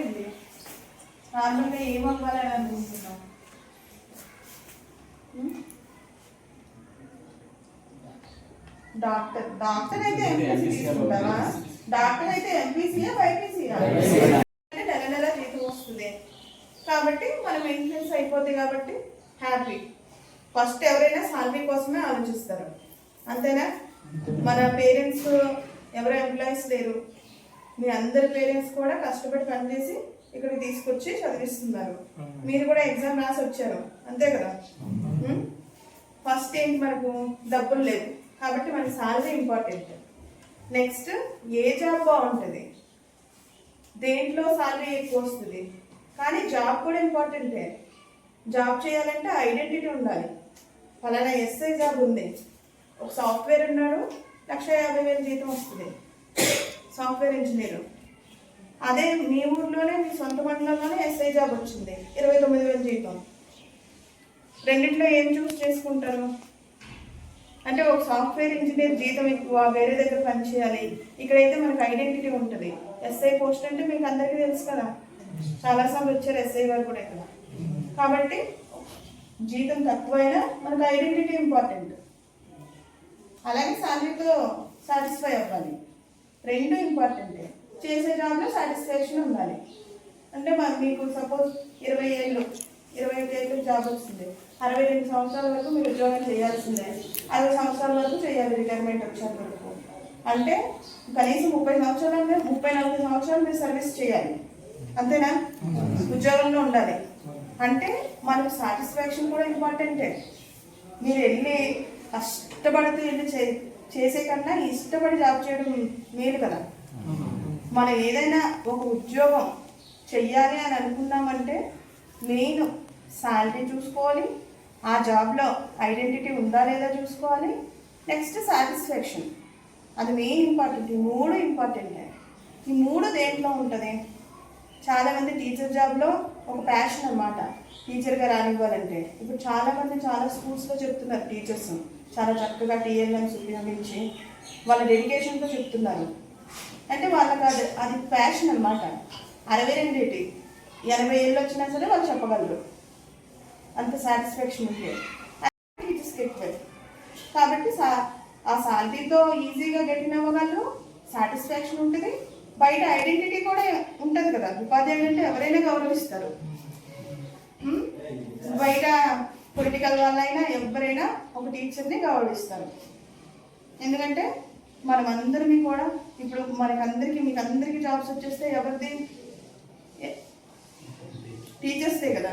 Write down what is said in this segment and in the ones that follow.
ఏంటి నార్మల్గా ఏం అవ్వాలని అనుకుంటున్నాం? డాక్టర్ డాక్టర్ అయితే ఎంపీసీ తీసుకుంటావా? డాక్టర్ అయితే ఎంపీసీయా బైపీసీయా? అంటే నెల నెల జీతం వస్తుంది. కాబట్టి మనం ఇన్ఫ్లుయెన్స్ అయిపోతుంది కాబట్టి హ్యాపీ. ఫస్ట్ ఎవరైనా శాలరీ కోసమే ఆలోచిస్తారు. అంతేనా? మన పేరెంట్స్ ఎవరు ఎంప్లాయీస్ లేరు. మీ అందరి పేరెంట్స్ కూడా కష్టపడి పనిచేసి ఇక్కడికి తీసుకొచ్చి చదివిస్తున్నారు. మీరు కూడా ఎగ్జామ్ రాసి వచ్చారు. అంతే కదా? ఫస్ట్ ఏంటి మనకు? డబ్బులు లేవు. కాబట్టి మనకి శాలరీ ఇంపార్టెంట్ నెక్స్ట్ ఏ జాబ్ బాగుంటుంది? దేంట్లో శాలరీ ఎక్కువ వస్తుంది? కానీ జాబ్ కూడా ఇంపార్టెంటే జాబ్ చేయాలంటే ఐడెంటిటీ ఉండాలి. ఫలానా ఎస్ఐ జాబ్ ఉంది. ఒక సాఫ్ట్వేర్ ఉన్నాడు లక్ష యాభై వేలు జీతం వస్తుంది. Software engineer. అదే మీ ఊర్లోనే మీ సొంత మండలంలోనే ఎస్ఐ జాబ్ వచ్చింది. ఇరవై తొమ్మిది వేలు జీతం. రెండిట్లో ఏం చూస్ చేసుకుంటారు? అంటే ఒక సాఫ్ట్వేర్ ఇంజనీర్ జీతం ఎక్కువ వేరే దగ్గర పనిచేయాలి ఇక్కడైతే మనకు ఐడెంటిటీ ఉంటుంది. ఎస్ఐ పోస్ట్ అంటే మీకు అందరికీ తెలుసు కదా. చాలాసార్లు వచ్చారు ఎస్ఐ గారు కూడా ఇక్కడ. కాబట్టి జీతం తక్కువైనా మనకు ఐడెంటిటీ ఇంపార్టెంట్. అలాగే శాలరీతో సాటిస్ఫై అవ్వాలి. రెండు ఇంపార్టెంటే. చేసే జాబ్లో సాటిస్ఫాక్షన్ ఉండాలి. అంటే మరి మీకు సపోజ్ ఇరవై ఏళ్ళు ఇరవై ఐదు ఏళ్ళు జాబ్ వచ్చింది. అరవై రెండు సంవత్సరాల వరకు మీరు ఉద్యోగం చేయాల్సిందే. అరవై సంవత్సరాల వరకు చేయాలి రిటైర్మెంట్ వచ్చేంత వరకు. అంటే కనీసం ముప్పై సంవత్సరాలు అంటే ముప్పై నలభై సంవత్సరాలు మీరు సర్వీస్ చేయాలి. అంతేనా? ఉద్యోగంలో ఉండాలి. అంటే మనకు సాటిస్ఫాక్షన్ కూడా ఇంపార్టెంటే మీరు వెళ్ళి కష్టపడితే వెళ్ళి చే చేసే కన్నా ఇష్టపడి జాబ్ చేయడం మేలు కదా. మనం ఏదైనా ఒక ఉద్యోగం చెయ్యాలి అని అనుకున్నామంటే మెయిన్ శాలరీ చూసుకోవాలి ఆ జాబ్లో ఐడెంటిటీ ఉందా లేదా చూసుకోవాలి నెక్స్ట్ సాటిస్ఫాక్షన్. అది మెయిన్ ఇంపార్టెంట్ ఈ మూడు ఇంపార్టెంట్. ఈ మూడు దేంట్లో ఉంటుంది? చాలామంది టీచర్ జాబ్లో ఒక ప్యాషన్ అన్నమాట. టీచర్గా రానివ్వాలంటే. ఇప్పుడు చాలామంది చాలా స్కూల్స్లో చెప్తున్నారు టీచర్స్. చాలా చక్కగా టీఎల్ఎంస్ ఉపయోగించి వాళ్ళ డెడికేషన్తో చెప్తున్నారు. అంటే వాళ్ళకి అది అది ప్యాషన్ అన్నమాట. అరవై రెండేటి. ఎనభై ఏళ్ళు వచ్చినా సరే వాళ్ళు చెప్పగలరు. అంత సాటిస్ఫాక్షన్ ఉంది టీచర్స్కి ఎక్కువ కాబట్టి సా ఆ శాలరీతో ఈజీగా గెటిన్ అవ్వగలరు. సాటిస్ఫాక్షన్ ఉంటుంది. బయట ఐడెంటిటీ కూడా ఉంటుంది కదా. ఉపాధ్యాయుడు అంటే ఎవరైనా గౌరవిస్తారు. బయట పొలిటికల్ వాళ్ళైనా ఎవరైనా ఒక టీచర్ని గౌరవిస్తారు. ఎందుకంటే మనం అందరినీ కూడా ఇప్పుడు మనకందరికీ మీకు అందరికీ జాబ్స్ వచ్చేస్తే ఎవరిది? టీచర్సే టీచర్స్దే కదా.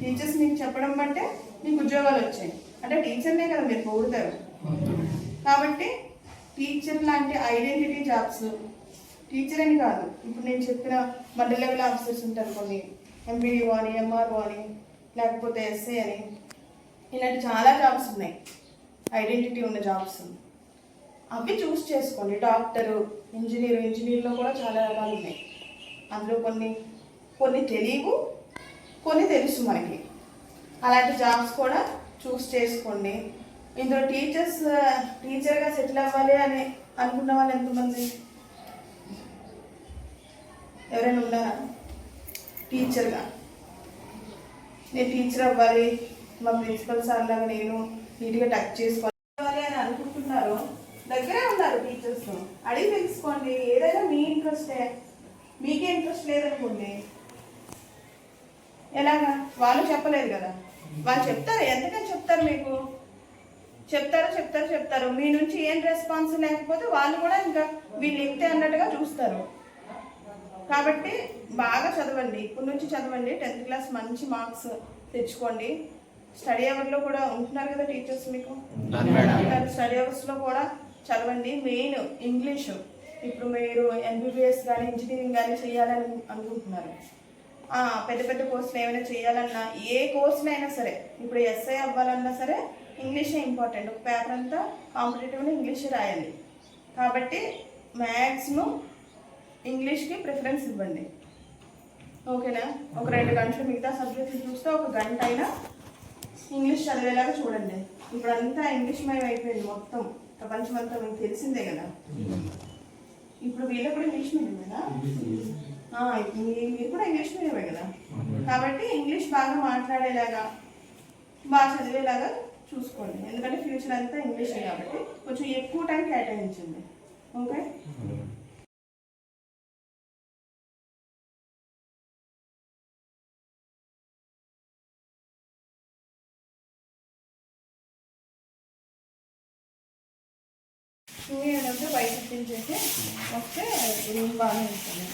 టీచర్స్ మీకు చెప్పడం బట్టే మీకు ఉద్యోగాలు వచ్చాయి. అంటే టీచర్నే కదా మీరు పోగుతారు కాబట్టి టీచర్ లాంటి ఐడెంటిటీ జాబ్స్ టీచర్ అని కాదు. ఇప్పుడు నేను చెప్పిన మండల లెవెల్ ఆఫీసర్స్ ఉంటారు కొన్ని. ఎంపీడీఓ అని ఎంఆర్ఓ అని లేకపోతే ఎస్ఏ అని. ఇలాంటి చాలా జాబ్స్ ఉన్నాయి. ఐడెంటిటీ ఉన్న జాబ్స్ అవి చూస్ చేసుకోండి డాక్టరు ఇంజనీర్ ఇంజనీర్లో కూడా చాలా రకాలు ఉన్నాయి. అందులో కొన్ని కొన్ని తెలియవు కొన్ని తెలుసు మనకి. అలాంటి జాబ్స్ కూడా చూస్ చేసుకోండి ఇందులో టీచర్స్ టీచర్గా సెటిల్ అవ్వాలి అని అనుకున్న వాళ్ళు ఎంతమంది? ఎవరైనా ఉన్నారా? టీచర్గా నేను టీచర్ అవ్వాలి. మా ప్రిన్సిపల్ సార్ లాగా నేను నీట్గా టచ్ చేసుకోవాలి అని అనుకుంటున్నారు దగ్గరే ఉన్నారు టీచర్స్. అడిగి తెలుసుకోండి ఏదైనా మీ ఇంట్రెస్టే మీకే ఇంట్రెస్ట్ లేదనుకోండి ఎలాగా? వాళ్ళు చెప్పలేదు కదా. వాళ్ళు చెప్తారు ఎంతకని చెప్తారు మీకు? చెప్తారు చెప్తారు చెప్తారు. మీ నుంచి ఏం రెస్పాన్స్ లేకపోతే వాళ్ళు కూడా ఇంకా వీళ్ళు ఇంతే అన్నట్టుగా చూస్తారు. కాబట్టి బాగా చదవండి. ఇప్పటి నుంచి చదవండి. టెన్త్ క్లాస్ మంచి మార్క్స్ తెచ్చుకోండి. స్టడీ అవర్లో కూడా ఉంటున్నారు కదా టీచర్స్ మీకు? స్టడీ అవర్స్లో కూడా చదవండి. Main English. ఇప్పుడు మీరు ఎంబీబీఎస్ కానీ ఇంజనీరింగ్ కానీ చేయాలని అనుకుంటున్నారు. ఆ, పెద్ద పెద్ద కోర్సులు ఏమైనా చేయాలన్నా ఏ కోర్సునైనా సరే ఇప్పుడు ఎస్ఐ అవ్వాలన్నా సరే ఇంగ్లీషే ఇంపార్టెంట్ ఒక పేపర్ అంతా కాంపిటేటివ్లో ఇంగ్లీషే రాయాలి. కాబట్టి మ్యాక్సిమం ఇంగ్లీష్కి ప్రిఫరెన్స్ ఇవ్వండి. ఓకేనా? ఒక రెండు గంటలు మిగతా సబ్జెక్ట్స్ చూస్తే ఒక గంట అయినా ఇంగ్లీష్ చదివేలాగా చూడండి. ఇప్పుడు అంతా ఇంగ్లీష్ మయం అయిపోయింది మొత్తం. ప్రపంచం అంతా మీకు తెలిసిందే కదా. ఇప్పుడు వీళ్ళకు కూడా ఇంగ్లీష్ మీడియం కదా? మీరు కూడా ఇంగ్లీష్ మీడియమే కదా? కాబట్టి ఇంగ్లీష్ బాగా మాట్లాడేలాగా బాగా చదివేలాగా చూసుకోండి. ఎందుకంటే ఫ్యూచర్ అంతా ఇంగ్లీషే కాబట్టి కొంచెం ఎక్కువ టైం కేటాయించండి. ఓకే. టూ ఇయర్ అంటే బయట తెప్పించేసి వస్తే రూమ్ బాగానే ఉంటుంది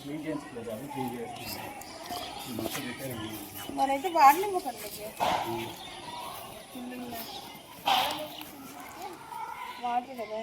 క్లీన్ చేసుకోలేదు అవి క్లీన్ చేస్తున్నాం మొత్తం రిపేర్ అయింది మరైతే వాడలేము కండి వాటర్ కదా